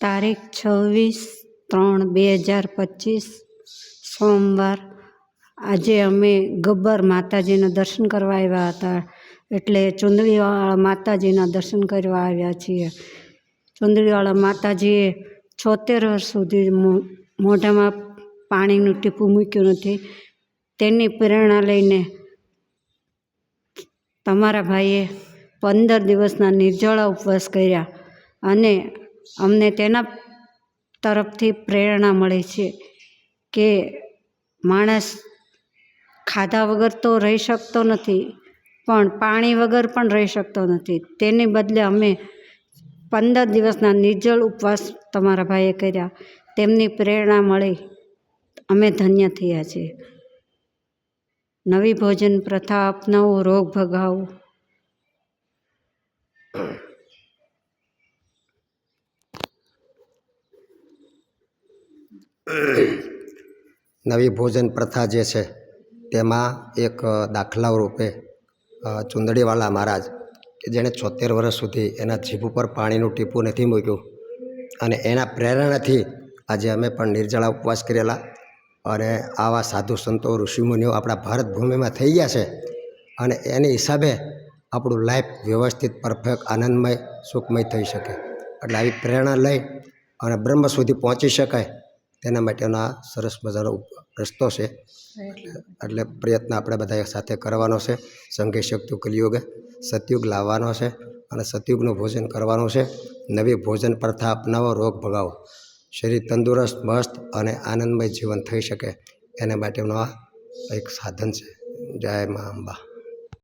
તારીખ છવ્વીસ ત્રણ બે હજાર પચીસ, સોમવાર. આજે અમે ગબ્બર માતાજીના દર્શન કરવા આવ્યા હતા. એટલે ચુંદડીવાળા માતાજીના દર્શન કરવા આવ્યા છીએ. ચુંદડીવાળા માતાજીએ છોતેર વર્ષ સુધી મોઢામાં પાણીનું ટીપું મૂક્યું નથી. તેની પ્રેરણા લઈને તમારા ભાઈએ પંદર દિવસના નિર્જળા ઉપવાસ કર્યા અને અમને તેના તરફથી પ્રેરણા મળે છે કે માણસ ખાધા વગર તો રહી શકતો નથી, પણ પાણી વગર પણ રહી શકતો નથી. તેને બદલે અમે પંદર દિવસના નિર્જળ ઉપવાસ તમારા ભાઈએ કર્યા. તેમની પ્રેરણા મળી. અમે ધન્ય થયા છીએ નવી ભોજન પ્રથા અપનાવો, રોગ ભગાવો. નવી ભોજન પ્રથા જે છે, તેમાં એક દાખલા રૂપે ચુંદડીવાલા મહારાજ, કે જેણે છોતેર વર્ષ સુધી એના જીભ ઉપર પાણીનું ટીપું નથી મૂક્યું અને એના પ્રેરણાથી આજે અમે પણ નિર્જળા ઉપવાસ કરેલા અને આવા સાધુ સંતો, ઋષિમુનિઓ આપણા ભારત ભૂમિમાં થઈ ગયા છે અને એની હિસાબે આપણું લાઈફ વ્યવસ્થિત પરફેક્ટ આનંદમય, સુખમય થઈ શકે. એટલે આવી પ્રેરણા લઈ અને બ્રહ્મ સુધી પહોંચી શકાય તેના માટેનો આ સરસ મજાનો રસ્તો છે. એટલે પ્રયત્ન આપણે બધા એક સાથે કરવાનો છે. સંઘે શક્તિ કલિયુગે સતયુગ લાવવાનો છે અને સતયુગનું ભોજન કરવાનું છે. નવી ભોજન પ્રથા અપનાવો, રોગ ભગાવો. શરીર તંદુરસ્ત, મસ્ત અને આનંદમય જીવન થઈ શકે. એના માટેનો આ એક સાધન છે. જય મા અંબા.